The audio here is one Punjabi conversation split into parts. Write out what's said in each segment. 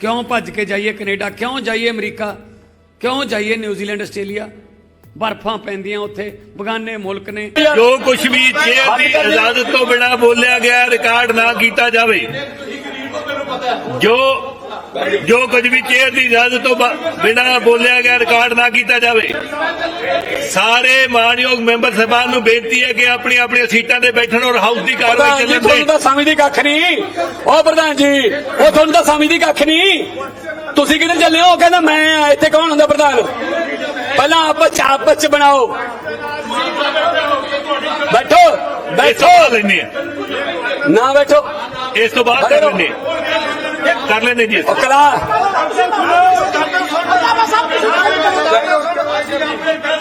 ਕਿਉਂ ਭੱਜ ਕੇ ਜਾਈਏ ਕੈਨੇਡਾ? ਕਿਉਂ ਜਾਈਏ ਅਮਰੀਕਾ? ਕਿਉਂ ਜਾਈਏ ਨਿਊਜ਼ੀਲੈਂਡ ਆਸਟ੍ਰੇਲੀਆ? ਬਰਫਾਂ ਪੈਂਦੀਆਂ ਉੱਥੇ ਬਗਾਨੇ ਮੁਲਕ ਨੇ। ਜੋ ਕੁਝ ਵੀ ਚੇਅਰ ਦੀ ਇਜਾਜ਼ਤ ਤੋਂ ਬਿਨਾ ਬੋਲਿਆ ਗਿਆ ਰਿਕਾਰਡ ਨਾ ਕੀਤਾ ਜਾਵੇ। ਜੋ ਜੋ ਕੁਝ ਵੀ ਚੇਅਰ ਦੀ ਇਜਾਜ਼ਤ ਤੋਂ ਬਿਨਾ ਬੋਲਿਆ ਗਿਆ ਰਿਕਾਰਡ ਨਾ ਕੀਤਾ ਜਾਵੇ। ਸਾਰੇ ਮਾਨਯੋਗ ਮੈਂਬਰ ਸਭਾ ਨੂੰ ਬੇਨਤੀ ਹੈ ਕਿ ਆਪਣੀ ਆਪਣੀਆਂ ਸੀਟਾਂ ਤੇ ਬੈਠਣ ਔਰ ਹਾਊਸ ਦੀ ਕਾਰਵਾਈ ਚੱਲਣ ਤੁਹਾਨੂੰ ਦੇ ਤਾਂ ਸਮਝਦੀ ਕੱਖ ਨਹੀਂ। ਉਹ ਪ੍ਰਧਾਨ ਜੀ ਉਹ ਤੁਹਾਨੂੰ ਤਾਂ ਸਮਝਦੀ ਕੱਖ ਨਹੀਂ। ਤੁਸੀਂ ਕਿੱਧਰ ਚੱਲੇ ਹੋ? ਕਹਿੰਦਾ ਮੈਂ ਆ ਇੱਥੇ ਕੌਣ ਹੁੰਦਾ ਪ੍ਰਧਾਨ? ਪਹਿਲਾਂ ਆਪਸ ਚ ਆਪਸ ਚ ਬਣਾਓ। ਬੈਠੋ ਬੈਠੋ। ਲੈਣੇ ਨਾ ਬੈਠੋ। ਇਸ ਤੋਂ ਬਾਅਦ ਕਰ ਲੈਣੇ ਕਰ ਲੈਣੇ ਜੀ। ਕਲਾ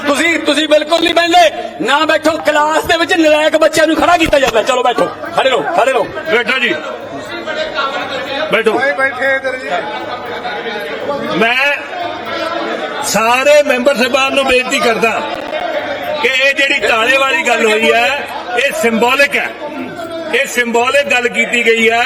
ਤੁਸੀਂ ਤੁਸੀਂ ਬਿਲਕੁਲ ਨਹੀਂ ਬੈਠੇ ਨਾ ਬੈਠੋ ਕਲਾਸ ਦੇ ਵਿੱਚ ਨਲਾਇਕ ਬੱਚਿਆਂ ਨੂੰ ਖੜਾ ਕੀਤਾ ਜਾਂਦਾ। ਚਲੋ ਬੈਠੋ ਖੜੇ ਰਹੋ ਖੜੇ ਰਹੋ। ਬੈਠੋ ਜੀ। ਬੈਠੋ। ਮੈਂ ਸਾਰੇ ਮੈਂਬਰ ਸਾਹਿਬਾਨ ਨੂੰ ਬੇਨਤੀ ਕਰਦਾ ਕਿ ਇਹ ਜਿਹੜੀ ਤਾਲੇ ਵਾਲੀ ਗੱਲ ਹੋਈ ਹੈ ਇਹ ਸਿੰਬੋਲਿਕ ਹੈ। ਇਹ ਸਿੰਬੋਲਿਕ ਗੱਲ ਕੀਤੀ ਗਈ ਹੈ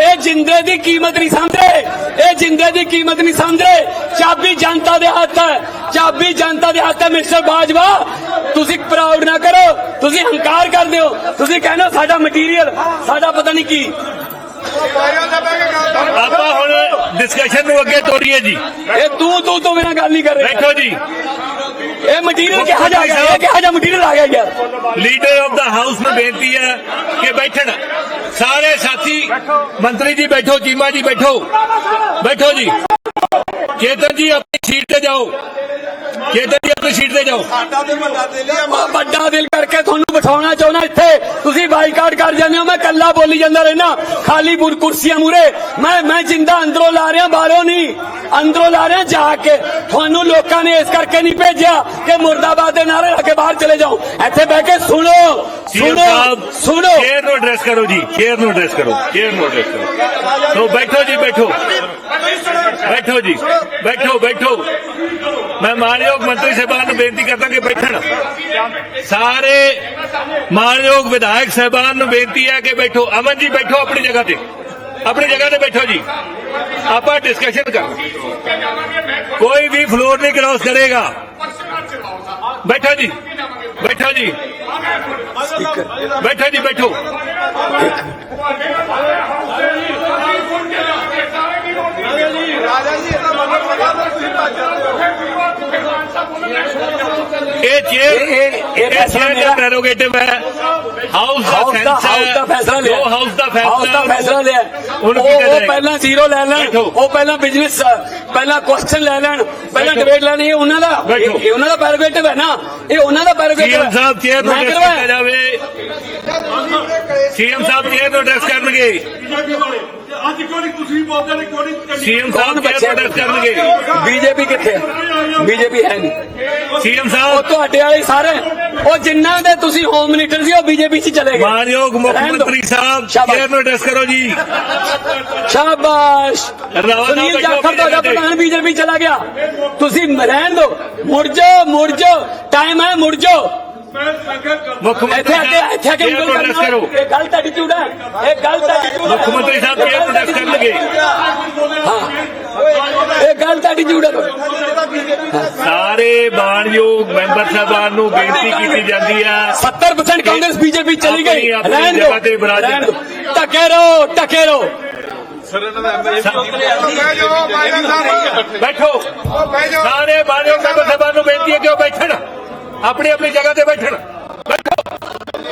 ਇਹ ਜਿੰਦੇ ਦੀ ਕੀਮਤ ਨਹੀਂ ਸਮਝਦੇ ਇਹ ਜਿੰਦੇ ਦੀ ਕੀਮਤ ਨਹੀਂ ਸਮਝਦੇ ਚਾਬੀ ਜਨਤਾ ਦੇ ਹੱਥ ਹੈ। ਚਾਬੀ ਜਨਤਾ ਦੇ ਹੱਥ ਹੈ ਮਿਸਟਰ ਬਾਜਵਾ। ਤੁਸੀਂ ਪ੍ਰਾਊਡ ਨਾ ਕਰੋ। ਤੁਸੀਂ ਹੰਕਾਰ ਕਰਦੇ ਹੋ। ਤੁਸੀਂ ਕਹਿੰਦੇ ਸਾਡਾ ਮਟੀਰੀਅਲ ਸਾਡਾ ਪਤਾ ਨਹੀਂ ਕੀ। ਆਪਾਂ ਹੁਣ ਡਿਸਕਸ਼ਨ ਨੂੰ ਅੱਗੇ ਤੋਰੀਏ ਜੀ। ਇਹ ਤੂੰ ਤੂੰ ਤੋਂ ਬਿਨਾਂ ਗੱਲ ਨਹੀਂ ਕਰ ਰਿਹਾ। ਬੈਠੋ ਜੀ। ਇਹ ਮਟੀਰੀਅਲ ਕਿਹਾ ਜਾ ਗਿਆ? ਇਹ ਕਿਹਾ ਜਾ ਮਟੀਰੀਅਲ ਆ ਗਿਆ ਯਾਰ ਲੀਡਰ ਆਫ ਦਾ ਹਾਊਸ ਨੂੰ ਬੇਨਤੀ ਹੈ ਕਿ ਬੈਠਣ। ਸਾਰੇ ਸਾਥੀ, ਮੰਤਰੀ ਜੀ ਬੈਠੋ, ਚੀਮਾ ਜੀ ਬੈਠੋ। ਬੈਠੋ ਜੀ। ਚੇਤਨ ਜੀ, ਆਪਣੀ ਸੀਟ ਤੇ ਜਾਓ। ਚੇਤਨ ਜੀ ਆਪਣੀ ਸੀਟ ਤੇ ਜਾਓ? ਮੈਂ ਵੱਡਾ ਦਿਲ ਕਰਕੇ ਤੁਹਾਨੂੰ ਬਿਠਾਉਣਾ ਚਾਹੁੰਦਾ ਇੱਥੇ। ਤੁਸੀਂ ਬਾਈਕਾਟ ਕਰ ਜਾਂਦੇ ਹੋ ਮੈਂ ਕੱਲਾ ਬੋਲੀ ਜਾਂਦਾ ਰਹਿਣਾ ਖਾਲੀ ਬੁਰ ਕੁਰਸੀਆਂ ਮੂਰੇ ਮੈਂ ਮੈਂ ਜਿੰਦਾ ਅੰਦਰੋਂ ਲਾ ਰਿਹਾ ਬਾਹਰੋਂ ਨਹੀਂ। ਅੰਦਰੋਂ ਲਾ ਰਿਹਾ ਜਾ ਕੇ। ਤੁਹਾਨੂੰ ਲੋਕਾਂ ਨੇ ਇਸ ਕਰਕੇ ਨਹੀਂ ਭੇਜਿਆ ਕਿ ਮੁਰਦਾਬਾਦ ਦੇ ਨਾਰੇ ਲਾ ਕੇ ਬਾਹਰ ਚਲੇ ਜਾਓ। ਇੱਥੇ ਬਹਿ ਕੇ ਸੁਣੋ। ਸੁਣੋ। ਸੁਣੋ। ਚੇਅਰ ਨੂੰ ਐਡਰੈਸ ਕਰੋ ਜੀ। ਚੇਅਰ ਨੂੰ ਐਡਰੈਸ ਕਰੋ। ਚੇਅਰ ਨੂੰ ਐਡਰੈਸ ਕਰੋ। ਸੋ ਬੈਠੋ ਜੀ ਬੈਠੋ। ਬੈਠੋ ਜੀ। ਬੈਠੋ ਬੈਠੋ। ਮੈਂ ਮਾਨਯੋਗ ਮੰਤਰੀ ਸਾਹਿਬਾਨ ਨੂੰ ਬੇਨਤੀ ਕਰਦਾ ਕਿ ਬੈਠਣ ਸਾਰੇ ਮਾਨਯੋਗ ਵਿਧਾਇਕ ਸਾਹਿਬਾਨ ਨੂੰ ਬੇਨਤੀ ਹੈ ਕਿ ਬੈਠੋ ਅਮਨ ਜੀ ਬੈਠੋ ਆਪਣੀ ਜਗ੍ਹਾ ਤੇ ਆਪਣੀ ਜਗ੍ਹਾ ਤੇ ਬੈਠੋ ਜੀ ਆਪਾਂ ਡਿਸਕਸ਼ਨ ਕਰ ਕੋਈ ਵੀ ਫਲੋਰ ਨਹੀਂ ਕ੍ਰਾਸ ਕਰੇਗਾ ਬੈਠੋ ਜੀ ਬੈਠੋ ਜੀ ਇਹ ਇਹ- ਇਹ- ਇਹ ਫੈਸਲਾ ਮੇਰਾ- ਪ੍ਰੈਰੋਗੇਟਿਵ ਹੈ ਹਾਊਸ ਦਾ ਹਾਊਸ ਦਾ ਫੈਸਲਾ ਲਿਆ ਹਾਊਸ ਦਾ ਹਾਊਸ ਦਾ ਫੈਸਲਾ ਫੈਸਲਾ ਲਿਆ ਉਹ। ਪਹਿਲਾਂ ਜ਼ੀਰੋ ਲੈ ਲੈਣ। ਉਹ ਪਹਿਲਾਂ ਬਿਜ਼ਨਸ ਪਹਿਲਾਂ ਕੁਐਸਚਨ ਲੈ ਲੈਣ ਪਹਿਲਾਂ। ਡਿਬੇਟ ਲੈਣੀ ਇਹ ਉਹਨਾਂ ਦਾ ਇਹ। ਇਹ ਉਹਨਾਂ ਦਾ ਪੈਰੋਗੇਟਿਵ ਹੈ ਨਾ ਇਹ ਉਹਨਾਂ ਦਾ ਪੈਰੋਗੇਟਿਵ ਸੀਐਮ ਸਾਹਿਬ ਚੇਅਰ ਨੂੰ ਕਰਵਾਇਆ। ਕੀਤਾ ਜਾਵੇ ਸੀਐਮ ਸਾਹਿਬ ਚੇਅਰ ਨੂੰ ਐਡਰੈਸ ਕਰਨਗੇ ਅੱਜ ਕਿਉਂ ਨਹੀਂ ਤੁਸੀਂ ਬੋਲਦੇ ਨੇ ਕਿਉਂ ਨਹੀਂ ਸੀਐਮ ਸਾਹਿਬ ਬੱਚੇ? ਐਡਰੈਸ ਕਰਨਗੇ? ਬੀਜੇਪੀ ਕਿੱਥੇ ਹੈ ਬੀਜੇਪੀ ਹੈ ਨਹੀਂ। ਸੀਐਮ ਉਹ ਸਾਹਿਬ ਤੁਹਾਡੇ ਵਾਲੇ ਸਾਰੇ ਉਹ ਜਿੰਨਾਂ ਦੇ ਤੁਸੀਂ ਹੋਮ ਮਿਨਿਸਟਰ ਸੀ ਉਹ ਬੀਜੇਪੀ 'ਚ ਚਲੇ ਗਏ। ਮਾਨਯੋਗ ਮੁੱਖ। ਮੰਤਰੀ ਸਾਹਿਬ। ਚੇਅਰ ਨੂੰ ਐਡਰੈਸ ਕਰੋ ਜੀ। ਸ਼ਾਬਾਸ਼। ਸੁਨੀਲ ਜਾਖੜ ਤੁਹਾਡਾ। ਪ੍ਰਧਾਨ ਬੀਜੇਪੀ ਚਲਾ ਗਿਆ। ਤੁਸੀਂ ਰਹਿਣ ਦਿਓ। ਮੁੜ ਜਾਓ ਮੁੜ ਜਾਓ। ਟਾਈਮ ਹੈ ਮੁੜ ਜਾਓ। ਮੁੱਖ ਮੰਤਰੀ ਇੱਥੇ ਆ ਕੇ ਇੱਥੇ ਆ ਉਂਗਲ ਐਡਰੈਸ ਕਰਨਾ ਕਰੋ। ਇਹ ਗਲਤ ਐਟੀਟਿਊਡ ਹੈ ਇਹ ਗਲਤ ਐਟੀਟਿਊਡ ਮੁੱਖ ਮੰਤਰੀ ਸਾਹਿਬ ਨੂੰ ਐਡਰੈਸ ਕਰਨਗੇ। ਇਹ ਗਲਤ ਐਟੀਟਿਊਡ ਹੈ ਸਾਰੇ ਮਾਨਯੋਗ ਮੈਂਬਰ ਸਾਹਿਬਾਨ ਨੂੰ ਬੇਨਤੀ ਕੀਤੀ ਜਾਂਦੀ ਹੈ 70% ਕਾਂਗਰਸ ਬੀਜੇਪੀ ਚਲੀ ਗਈ। ਆਪਣੀ- ਆਪਣੀ ਰਹਿਣ ਜਗ੍ਹਾ ਤੇ ਦਿਓ ਵਿਰਾਜਿਤ। ਰਹਿਣ ਦਿਓ ਟਕੇ ਰਹੋ ਬੈਠੋ। ਸਾਰੇ ਮਾਨਯੋਗ ਮੈਂਬਰ ਸਾਹਿਬਾਨ ਨੂੰ ਬੇਨਤੀ ਹੈ ਕਿ ਉਹ ਬੈਠਣ। ਆਪਣੀ ਆਪਣੀ ਜਗ੍ਹਾ ਤੇ ਬੈਠਣ।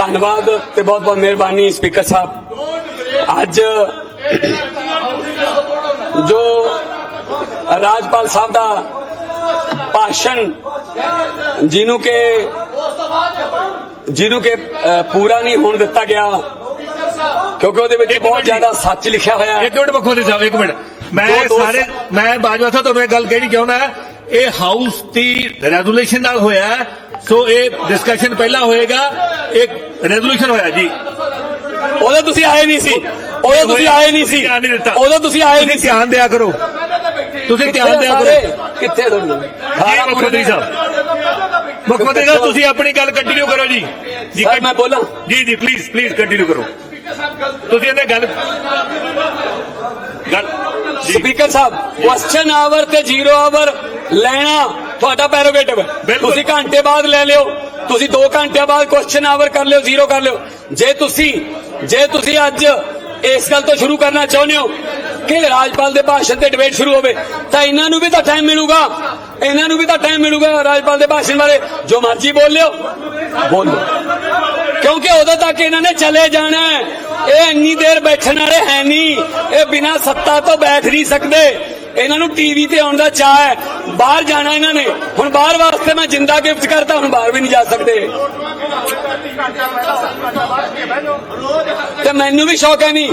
ਧੰਨਵਾਦ ਤੇ ਬਹੁਤ ਬਹੁਤ ਮਿਹਰਬਾਨੀ ਸਪੀਕਰ ਸਾਹਿਬ। ਅੱਜ ਜੋ ਰਾਜਪਾਲ ਸਾਹਿਬ ਦਾ ਭਾਸ਼ਣ ਜਿਹਨੂੰ ਕਿ ਜਿਹਨੂੰ ਕਿ ਪੂਰਾ ਨਹੀਂ ਹੋਣ ਦਿੱਤਾ ਗਿਆ ਕਿਉਂਕਿ ਉਹਦੇ ਵਿੱਚ ਬਹੁਤ ਜ਼ਿਆਦਾ ਸੱਚ ਲਿਖਿਆ ਹੋਇਆ ਹੈ। ਇੱਕ ਮਿੰਟ ਬਖੋਦੇ ਸਾਹਿਬ ਇੱਕ ਮਿੰਟ। ਮੈਂ ਦੋ- ਦੋ ਸਾਰੇ ਮੈਂ ਬਾਜਵਾ ਸਾਹਿਬ ਤੁਹਾਨੂੰ ਇਹ ਗੱਲ ਕਹਿਣੀ ਚਾਹੁੰਦਾ ਇਹ ਹਾਊਸ ਦੀ ਰੈਜ਼ੋਲੂਸ਼ਨ ਨਾਲ ਹੋਇਆ ਸੋ ਇਹ ਡਿਸਕਸ਼ਨ ਪਹਿਲਾਂ ਹੋਏਗਾ ਇੱਕ ਰੈਜ਼ੋਲੂਸ਼ਨ ਹੋਇਆ ਜੀ। ਉਦੋਂ ਤੁਸੀਂ ਆਏ ਨਹੀਂ ਸੀ। ਉਦੋਂ ਤੁਸੀਂ ਆਏ ਨਹੀਂ ਸੀ। ਉਦੋਂ ਤੁਸੀਂ ਆਏ ਨਹੀਂ ਧਿਆਨ ਦਿਆ ਕਰੋ। ਤੁਸੀਂ ਧਿਆਨ ਦਿਆ ਕਰੋ? ਕਿੱਥੇ ਦੋਨੋਂ ਜੀ ਮੁੱਖ ਮੰਤਰੀ ਸਾਹਿਬ। ਮੁੱਖ ਮੰਤਰੀ ਸਾਹਿਬ ਤੁਸੀਂ ਆਪਣੀ ਗੱਲ ਕੰਟੀਨਿਊ ਕਰੋ ਜੀ। ਜੀ ਮੈਂ ਬੋਲਾਂ? ਜੀ ਜੀ ਪਲੀਜ਼ ਪਲੀਜ਼ ਕੰਟੀਨਿਊ ਕਰੋ। ਤੁਸੀਂ ਇਹਨੇ ਗੱਲ ਗੱਲ ਸਪੀਕਰ ਸਾਹਿਬ ਕੁਐਸਚਨ ਆਵਰ ਤੇ ਜ਼ੀਰੋ ਆਵਰ ਲੈਣਾ ਤੁਹਾਡਾ ਪੈਰੋਗੇਟਿਵ। ਹੈ। ਤੁਸੀਂ ਘੰਟੇ ਬਾਅਦ ਲੈ ਲਿਓ। ਤੁਸੀਂ 2 ਘੰਟਿਆਂ ਬਾਅਦ ਕੁਐਸਚਨ ਆਵਰ ਕਰ ਲਿਓ ਜ਼ੀਰੋ ਕਰ ਲਿਓ। ਜੇ ਤੁਸੀਂ ਜੇ ਤੁਸੀਂ ਅੱਜ ਇਸ ਗੱਲ ਤੋਂ ਸ਼ੁਰੂ ਕਰਨਾ ਚਾਹੁੰਦੇ ਹੋ ਕਿ ਰਾਜਪਾਲ ਦੇ ਭਾਸ਼ਣ ਤੇ ਡਿਬੇਟ ਸ਼ੁਰੂ ਹੋਵੇ ਤਾਂ ਇਹਨਾਂ ਨੂੰ ਵੀ ਤਾਂ ਟਾਈਮ ਮਿਲੂਗਾ। ਇਹਨਾਂ ਨੂੰ ਵੀ ਤਾਂ ਟਾਈਮ ਮਿਲੂਗਾ ਰਾਜਪਾਲ ਦੇ ਭਾਸ਼ਣ ਬਾਰੇ। ਜੋ ਮਰਜ਼ੀ ਬੋਲ ਲਿਓ। ਬੋਲੋ ਕਿਉਂਕਿ ਉਦੋਂ ਤੱਕ ਇਹਨਾਂ ਨੇ ਚਲੇ ਜਾਣਾ ਹੈ। ਇਹ ਇੰਨੀ ਦੇਰ ਬੈਠਣ ਵਾਲੇ ਹੈ ਨਹੀਂ। ਇਹ ਬਿਨਾਂ ਸੱਤਾ ਤੋਂ ਬੈਠ ਨਹੀਂ ਸਕਦੇ। ਇਹਨਾਂ ਨੂੰ ਟੀਵੀ ਤੇ ਆਉਣ ਦਾ ਚਾਹ ਹੈ। ਬਾਹਰ ਜਾਣਾ ਇਹਨਾਂ ਨੇ। ਹੁਣ ਬਾਹਰ ਵਾਸਤੇ ਮੈਂ ਜਿੰਦਾ ਗਿਫਟ ਕਰਤਾ, ਹੁਣ ਬਾਹਰ ਵੀ ਨਹੀਂ ਜਾ ਸਕਦੇ। ਤੇ ਮੈਨੂੰ ਵੀ ਸ਼ੌਕ ਹੈ ਨਹੀਂ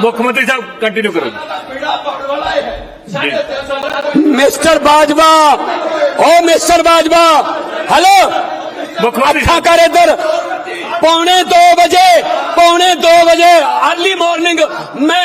ਮੁੱਖ ਮੰਤਰੀ ਸਾਹਿਬ ਕੰਟੀਨਿਊ ਕਰੋ ਮਿਸਟਰ ਬਾਜਵਾ ਓ ਮਿਸਟਰ ਬਾਜਵਾ ਹੈਲੋ। ਮੁੱਖ ਮੰਤਰੀ ਅੱਖਾਂ ਕਰ ਇੱਧਰ। ਪੌਣੇ 2 ਵਜੇ ਪੌਣੇ 2 ਵਜੇ ਅਰਲੀ ਮਾਰਨਿੰਗ ਮੈਂ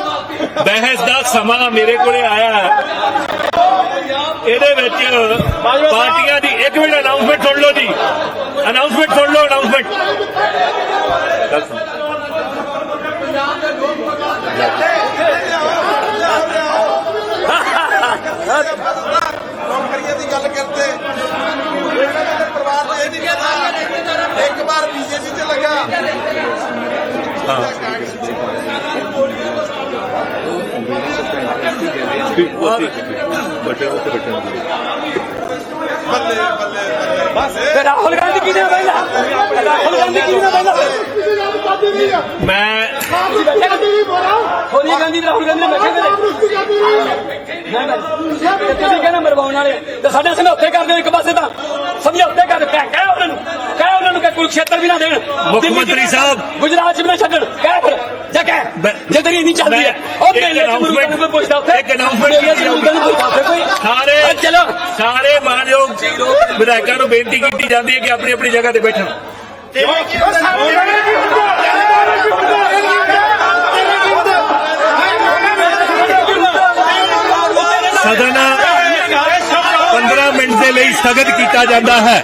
ਬਹਿਸ ਦਾ ਸਮਾਂ ਮੇਰੇ ਕੋਲੇ ਆਇਆ ਹੈ। ਇਹਦੇ ਵਿੱਚ ਪਾਰਟੀਆਂ ਦੀ ਇੱਕ ਮਿੰਟ ਅਨਾਉਂਸਮੈਂਟ ਸੁਣ ਲਓ ਜੀ। ਅਨਾਉਂਸਮੈਂਟ ਸੁਣ ਲਓ ਅਨਾਉਂਸਮੈਂਟ ਨੌਕਰੀਆਂ ਦੀ ਗੱਲ ਕਰਦੇ ਪਰਿਵਾਰ ਨੇ ਇਹ ਨਹੀਂ ਕਹਿਣਾ ਇੱਕ ਵਾਰ ਬੀਜੇਪੀ ਚ ਲੱਗਾ ਬਟਨ ਉੱਤੇ ਬਟਨ ਬੱਲੇ ਬੱਲੇ ਤੇ ਰਾਹੁਲ ਗਾਂਧੀ ਕਿਹਨੇ ਬੈਠਾ ਰਾਹੁਲ ਗਾਂਧੀ ਕਿਹਨੇ ਮੈਂ ਸੋਨੀਆ ਗਾਂਧੀ ਰਾਹੁਲ ਗਾਂਧੀ ਨੇ ਬੈਠੇ ਤੇ। ਤੁਸੀਂ ਕਹਿੰਦਾ ਮਰਵਾਉਣ ਵਾਲੇ ਤੇ ਸਾਡੇ ਸਮਝੌਤੇ ਕਰ ਦਿਓ ਇੱਕ ਪਾਸੇ ਤਾਂ। ਸਮਝੌਤੇ ਕਰ ਕਹਿ ਉਹਨਾਂ ਨੂੰ। ਕਹਿ ਉਹਨਾਂ ਨੂੰ ਕਿ ਕੁਰਕਸ਼ੇਤਰ ਵੀ ਨਾ ਦੇਣ। ਦਿੱਲੀ ਚ ਮੰਤਰੀ ਸਾਹਿਬ। ਗੁਜਰਾਤ ਚ ਵੀ ਨਾ ਛੱਡਣ। ਕਹਿ ਫਿਰ ਜਾ ਕਹਿ। ਜੇ ਤੇਰੀ ਨਹੀਂ ਚੱਲਦੀ ਹੈ ਉਹ ਮੇਲੇ ਚ ਮੁਰਗਾਂ ਨੂੰ ਕੋਈ ਪੁੱਛਦਾ ਉੱਥੇ। ਇੱਕ ਉੱਥੇ ਕੋਈ। ਸਾਰੇ ਚਲੋ ਸਾਰੇ ਮਾਨਯੋਗ ਵਿਧਾਇਕਾਂ ਨੂੰ ਬੇਨਤੀ ਕੀਤੀ ਜਾਂਦੀ ਹੈ ਕਿ ਆਪਣੀ ਆਪਣੀ ਜਗ੍ਹਾ ਤੇ ਬੈਠਣ। ਸਦਨ 15 ਮਿੰਟ ਦੇ ਲਈ ਸਥਗਿਤ ਕੀਤਾ ਜਾਂਦਾ ਹੈ।